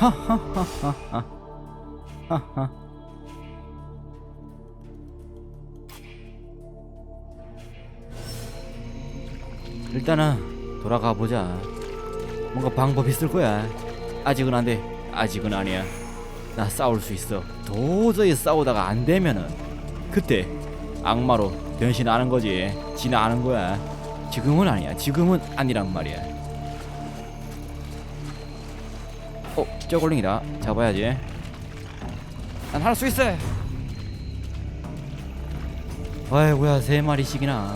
하하하하하. 하하. 일단은 돌아가 보자. 뭔가 방법 있을 거야. 아직은 안 돼. 아직은 아니야. 나 싸울 수 있어. 도저히 싸우다가 안 되면은 그때 악마로 변신하는 거지. 지는 아는 거야. 지금은 아니야. 지금은 아니란 말이야. 저골링이다. 잡아야지. 난 할 수 있어. 아이고야, 세 마리씩이나.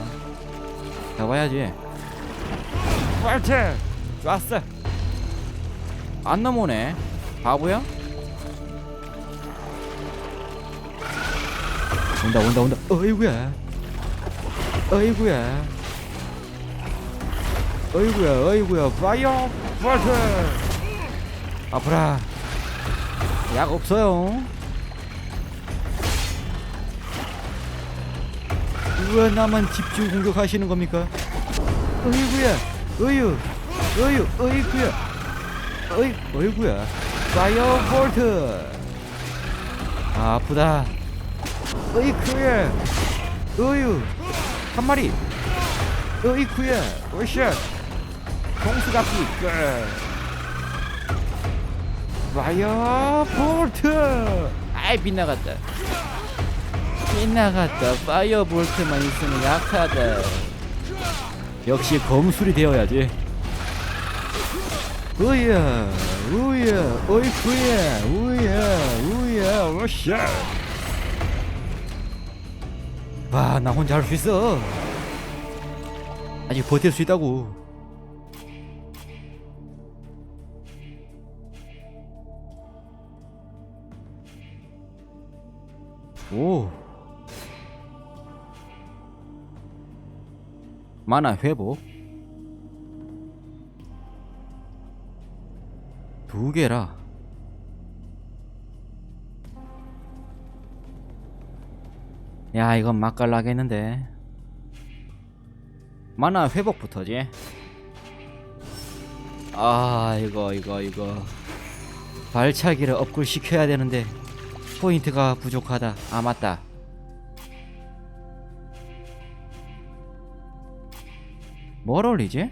잡아야지. 파이팅! 좋았어. 안 넘어오네. 바보야? 온다 온다 온다. 어이구야. 어이구야. 어이구야 어이구야. 파이어 파이팅! 아프라. 약 없어요. 왜 나만 집중 공격하시는 겁니까? 어이구야, 어유, 어유, 어이구야, 어이, 어이구야, 파이어 볼트. 아, 아프다. 어이구야, 어유, 한 마리. 어이구야, 오샷. 공수갑기 끝. 파이어 볼트. 아이 빗나갔다. 빗나갔다. 파이어 볼트만 있으면 약하다. 역시 검술이 되어야지. 우야, 우야, 어이쿠야, 우야, 우야, 오샤. 와, 나 혼자 할 수 있어. 아직 버틸 수 있다고. 오. 만화 회복. 두 개라. 야 이건 맛깔나겠는데. 만화 회복부터지. 아 이거 이거 이거. 발차기를 업글 시켜야 되는데 포인트가 부족하다. 아 맞다. 뭘 올리지?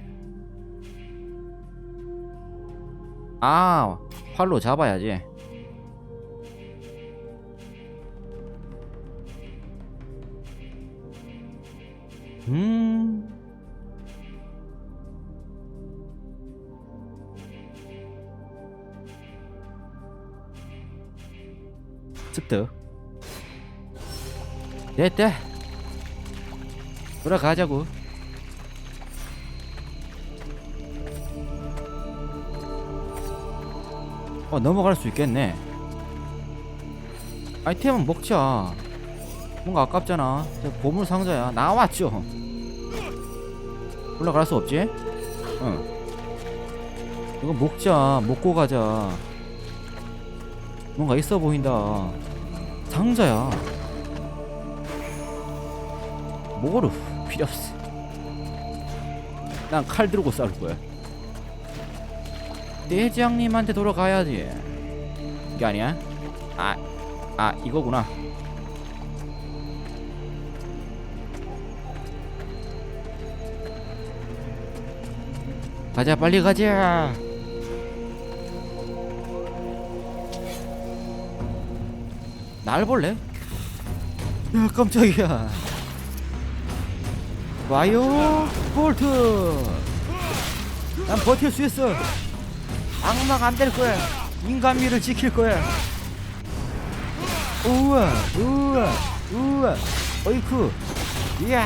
아 활로 잡아야지. 음 습득 됐다 돌아가자고. 어 넘어갈 수 있겠네. 아이템은 먹자. 뭔가 아깝잖아. 저 보물 상자야. 나왔죠. 올라갈 수 없지? 응. 이거 먹자. 먹고 가자. 뭔가 있어 보인다 상자야. 뭐로 필요 없어. 난 칼 들고 싸울 거야. 대장님한테 돌아가야지. 이게 아니야? 아, 아 이거구나. 가자 빨리 가자 날 볼래? 야 깜짝이야. 와요 볼트. 난 버틸 수 있어. 악마가 안 될 거야. 인간미를 지킬 거야. 우와, 우와, 우와, 어이쿠, 이야,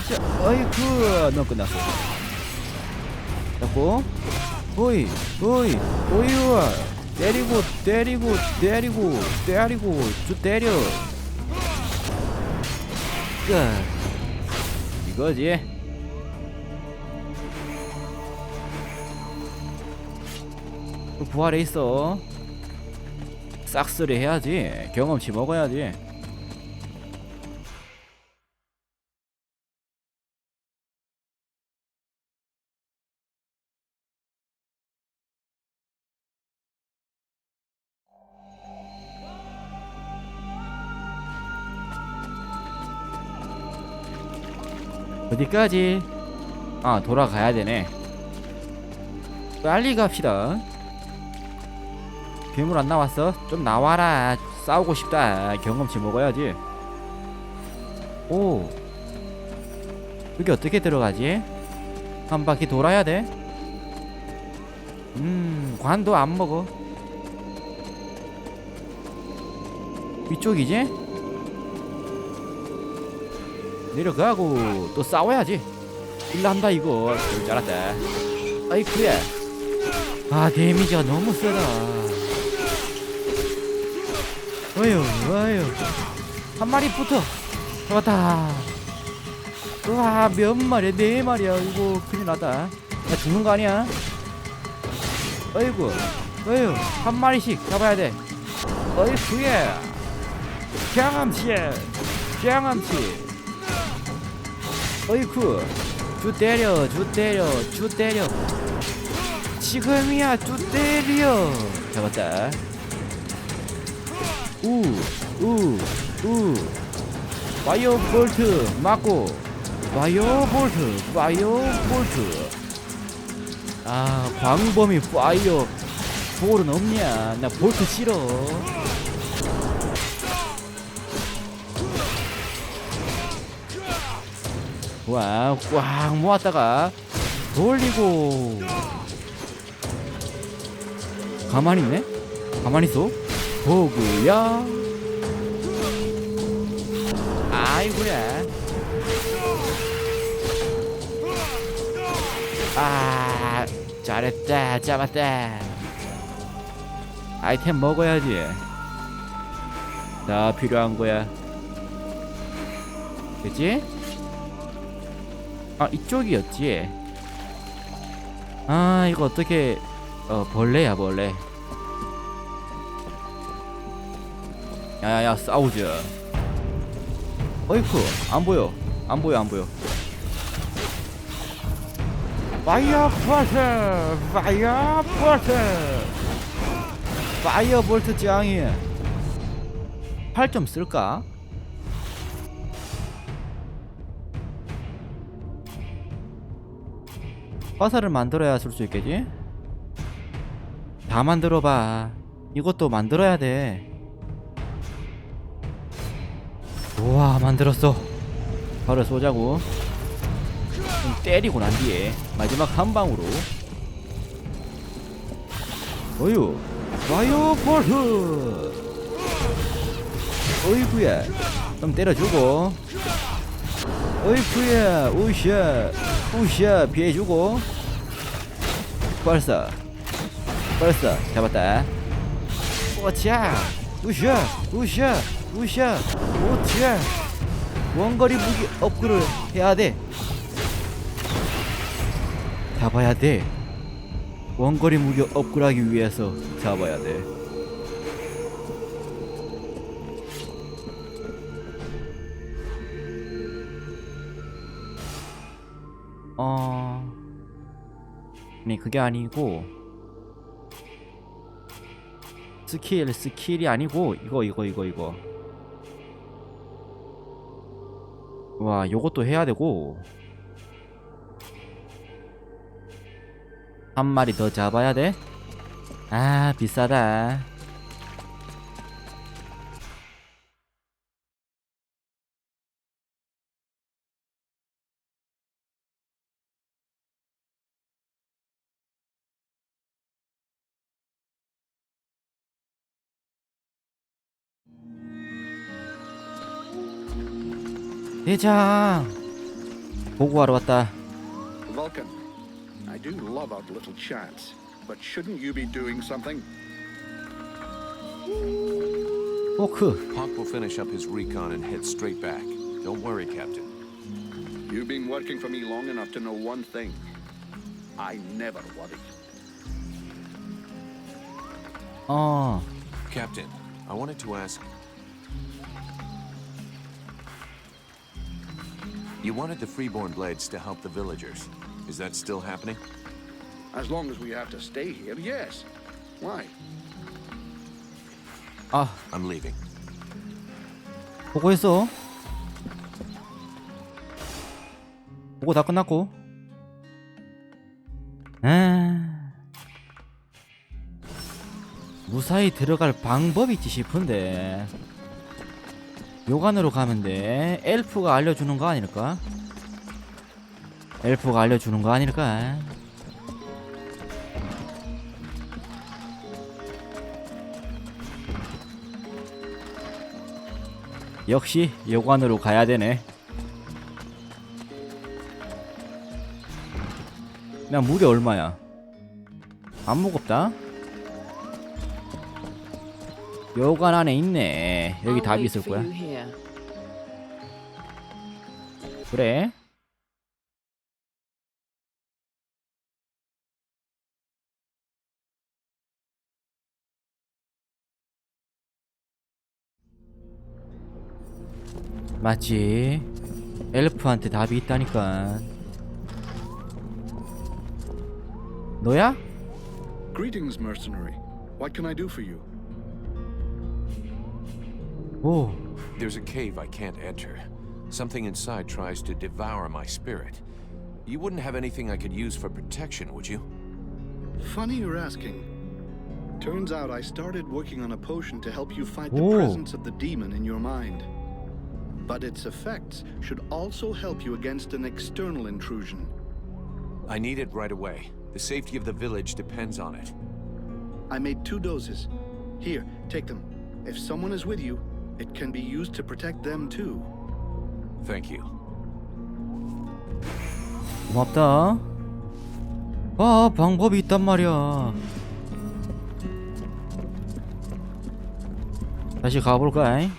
저, 어이쿠, 너 끝났어. 잡고, 오이, 오이, 오이와, 때리고, 때리고, 때리고, 때리고, 저 때려. 끝. 이거지. 부활해 있어. 싹쓸이 해야지. 경험치 먹어야지. 어디까지? 아 돌아가야 되네. 빨리 갑시다. 괴물 안 나왔어? 좀 나와라. 싸우고 싶다. 경험치 먹어야지. 오. 여기 어떻게 들어가지? 한 바퀴 돌아야 돼? 음, 관도 안 먹어. 위쪽이지? 내려가고 또 싸워야지. 일난다 이거. 그럴 줄 알았다. 아이쿠야. 아 데미지가 너무 세다. 어휴 어휴. 한 마리 붙어. 잡았다. 우와 몇 마리야 네 마리야 이거 큰일 났다. 나 죽는 거 아니야? 어이구 어휴 한 마리씩 잡아야 돼. 어이쿠야. 경험치 경험치. 어이쿠 주 때려 주 때려 주 때려. 지금이야 주 때려. 잡았다. 우우우. 파이어 볼트 맞고 파이어 볼트 파이어 볼트. 아 광범위 파이어 볼은 없냐? 나 볼트 싫어 와, 꽉 모았다가 돌리고 가만히 있네? 가만히 있어? 보구야 아이고야 아 잘했다 잡았다 아이템 먹어야지 다 필요한 거야 그치? 아 이쪽이었지. 아 이거 어떻게 어 벌레야 벌레. 야야야 싸우자 어이쿠 안 보여. 안 보여 안 보여. 파이어 볼트 파이어 볼트 파이어 볼트 짱이. 8점 쓸까? 화살을 만들어야 쓸 수 있겠지? 다 만들어봐. 이것도 만들어야 돼. 우와, 만들었어. 바로 쏘자고. 좀 때리고 난 뒤에 마지막 한 방으로. 어유, 와요 볼트. 어이구야, 좀 때려주고. 어이구야, 우샤, 우샤 피해주고. 발사, 발사 잡았다. 오차, 우샤, 우샤, 우샤, 오차. 원거리 무기 업그레이드 해야 돼. 잡아야 돼. 원거리 무기 업그레이드하기 위해서 잡아야 돼. 어... 아니 그게 아니고 스킬 스킬이 아니고 이거 이거 이거 이거. 와 요것도 해야 되고. 한 마리 더 잡아야 돼? 아 비싸다 대장 보고하러 왔다 Vulcan, I do love our little chats, but shouldn't you be doing something? 호크 Hawk will finish up his recon and head straight back. Don't worry, Captain. You've been working for me long enough to know one thing. I never worry. 어 Captain, I wanted to ask. You wanted the Freeborn Blades to help the villagers. Is that still happening? As long as we have to stay here, yes. Why? 아 I'm leaving. 보고했어 보고 다 끝났고 아 무사히 들어갈 방법이 있지 싶은데 요관으로 가면 돼 엘프가 알려주는 거 아닐까? 엘프가 알려주는 거 아닐까? 역시 요관으로 가야 되네. 나 무게 얼마야? 안 무겁다. 요관 안에 있네. 여기 I'll 답이 있을 거야. 그래. 맞지. 엘프한테 답이 있다니까. 너야? Greetings, mercenary. What can I do for you? 오, There's a cave I can't enter. Something inside tries to devour my spirit. You wouldn't have anything I could use for protection, would you? Funny you're asking. Turns out I started working on a potion to help you fight the Oh. presence of the demon in your mind. But its effects should also help you against an external intrusion. I need it right away. The safety of the village depends on it. I made two doses. Here, take them. If someone is with you, it can be used to protect them too. Thank you. 고맙다. 아, 방법이 있단 말이야. 다시 가볼까? 잉?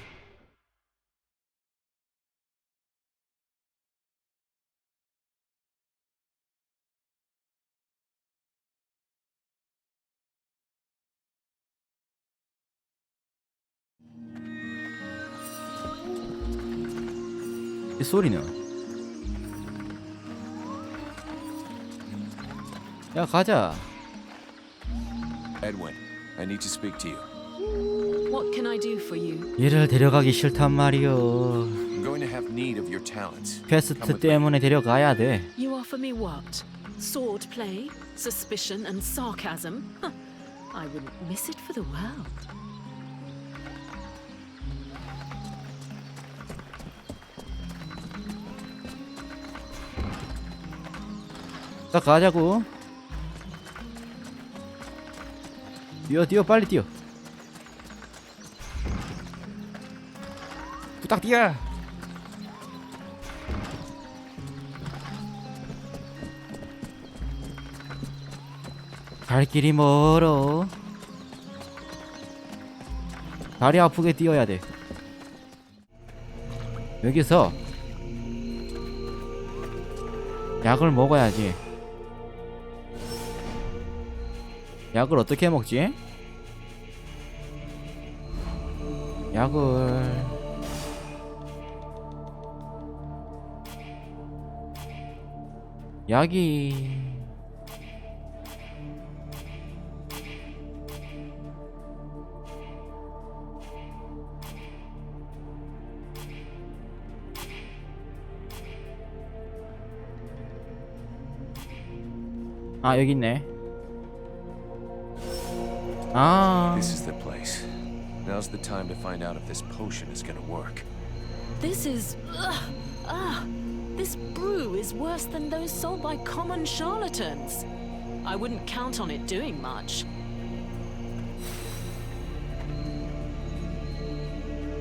소리는 야 가자 Edwin, I need to speak to you. What can I do for you? 얘를 데려가기 싫단 말이여 I'm going to have need of your talents. 퀘스트 때문에 데려가야 돼 You offer me what? Sword play, suspicion, and sarcasm? Huh. I wouldn't miss it for the world. 딱 가자고. 뛰어 뛰어 빨리 뛰어. 부탁 뛰어. 갈 길이 멀어. 다리 아프게 뛰어야 돼. 여기서 약을 먹어야지 약을 어떻게 먹지? 약을 약이 아 여기 있네 아 This is the place. Now's the time to find out if this potion is gonna work. This is. Ugh, ah, this brew is worse than those sold by common charlatans. I wouldn't count on it doing much.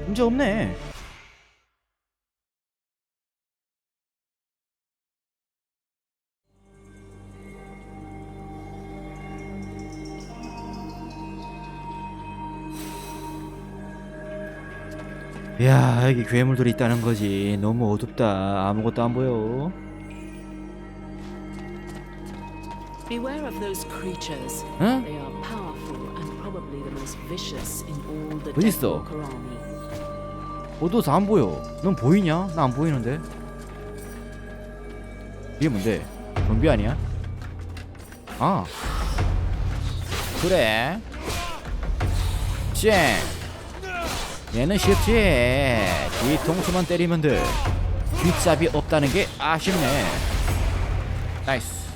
문제 없네. 야 여기 괴물들이 있다는 거지. 너무 어둡다. 아무것도 안 보여. Beware of those creatures. 응? They are powerful and probably the most vicious in all the 어디 있어? Deathwalker army. 어두워서 안 보여. 넌 보이냐? 나 안 보이는데. 이게 뭔데? 좀비 아니야? 아. 그래. 쨍. 얘는 쉽지. 뒤통수만 때리면 돼. 뒷잡이 없다는 게 아쉽네. 나이스.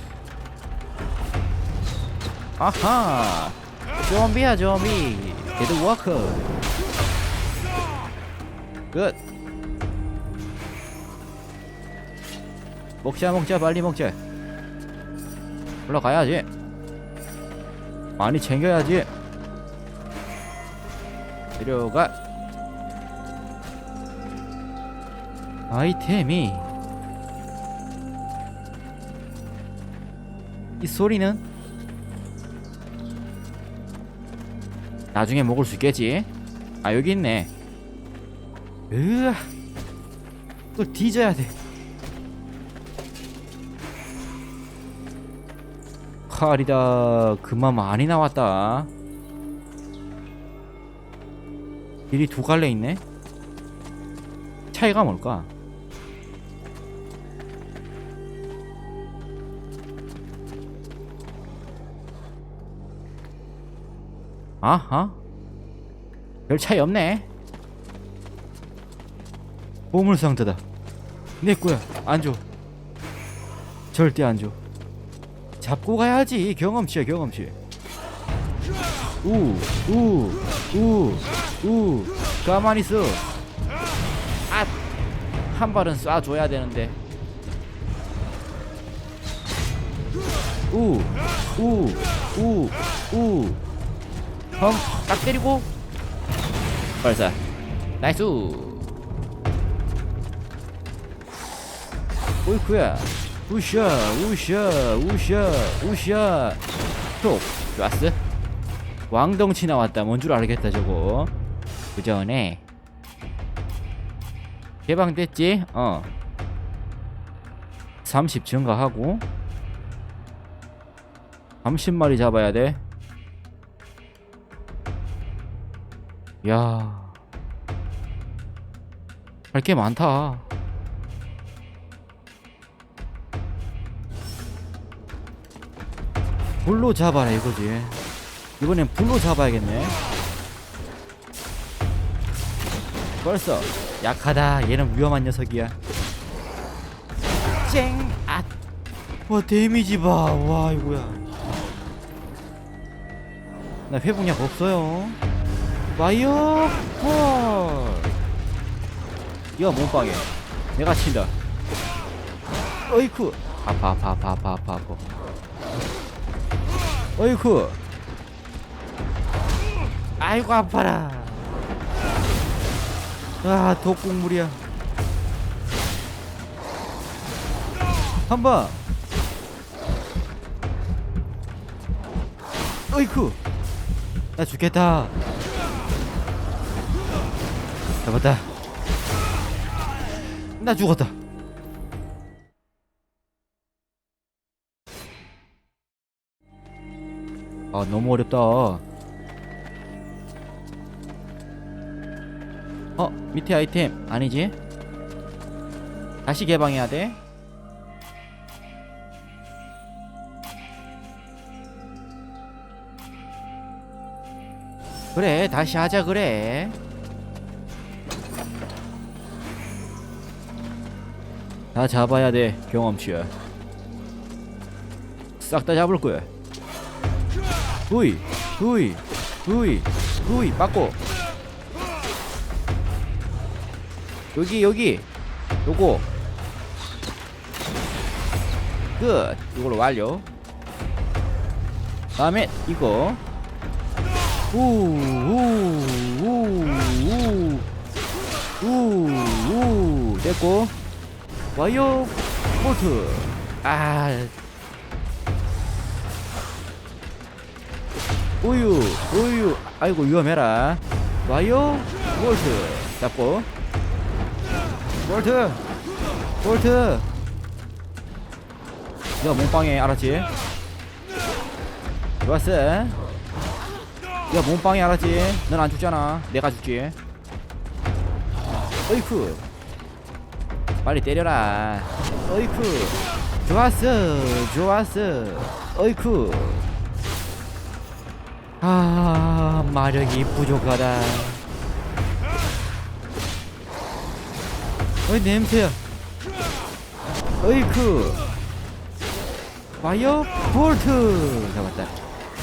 아하. 좀비야 좀비. 데드 워커 끝. 먹자 먹자. 빨리 먹자. 올라가야지. 많이 챙겨야지. 내려가 아이템이. 이 소리는? 나중에 먹을 수 있겠지? 아 여기 있네. 으아. 또 뒤져야 돼. 칼이다. 그만 많이 나왔다. 길이 두 갈래 있네? 차이가 뭘까 아하. 별 차이 없네. 보물 상자다. 내 거야. 안줘. 절대 안줘. 잡고 가야지. 경험치야 경험치. 우우우우. 가만히 있어. 아 한 발은 쏴줘야 되는데. 우우우우 험딱 때리고. 발사. 나이스. 오이쿠야. 우샤 우샤 우샤 우샤. 톡 좋았어. 왕덩치 나왔다. 뭔 줄 알겠다 저거. 그 전에. 개방됐지? 어 30 증가하고. 30마리 잡아야 돼 야. 할 게 많다. 불로 잡아라 이거지. 이번엔 불로 잡아야겠네. 벌써 약하다. 얘는 위험한 녀석이야. 쨍! 아! 와 데미지 봐. 와 이거야. 나 회복약 없어요. 와이어 헐. 이거 몸빵해. 내가 친다. 어이쿠. 아파 아파 아파 아파 아파 아파. 어이쿠. 아이고 아파라. 아 독국물이야. 한번. 어이쿠. 나 죽겠다 잡았다. 나 죽었다. 아 너무 어렵다. 어 밑에 아이템 아니지? 다시 개방해야 돼. 그래 다시 하자 그래 다 잡아야 돼 경험치야. 싹 다 잡을 거야. 후이 후이 후이 후이 빠꼬 여기 여기. 요거. 끝. 이걸로 완료. 다음에 이거. 우우우우우우. 됐고 와이어 볼트 아. 우유 우유. 아이고 위험해라. 와이어 볼트. 잡고. 볼트. 볼트. 너 몸빵해 알았지? 좋았어. 야 몸빵해 알았지? 넌 안 죽잖아. 내가 죽지. 어이쿠 빨리 때려라. 어이쿠. 좋았어 좋았어. 어이쿠. 아 마력이 부족하다. 어이 냄새야 어이쿠. 파이어 볼트. 잡았다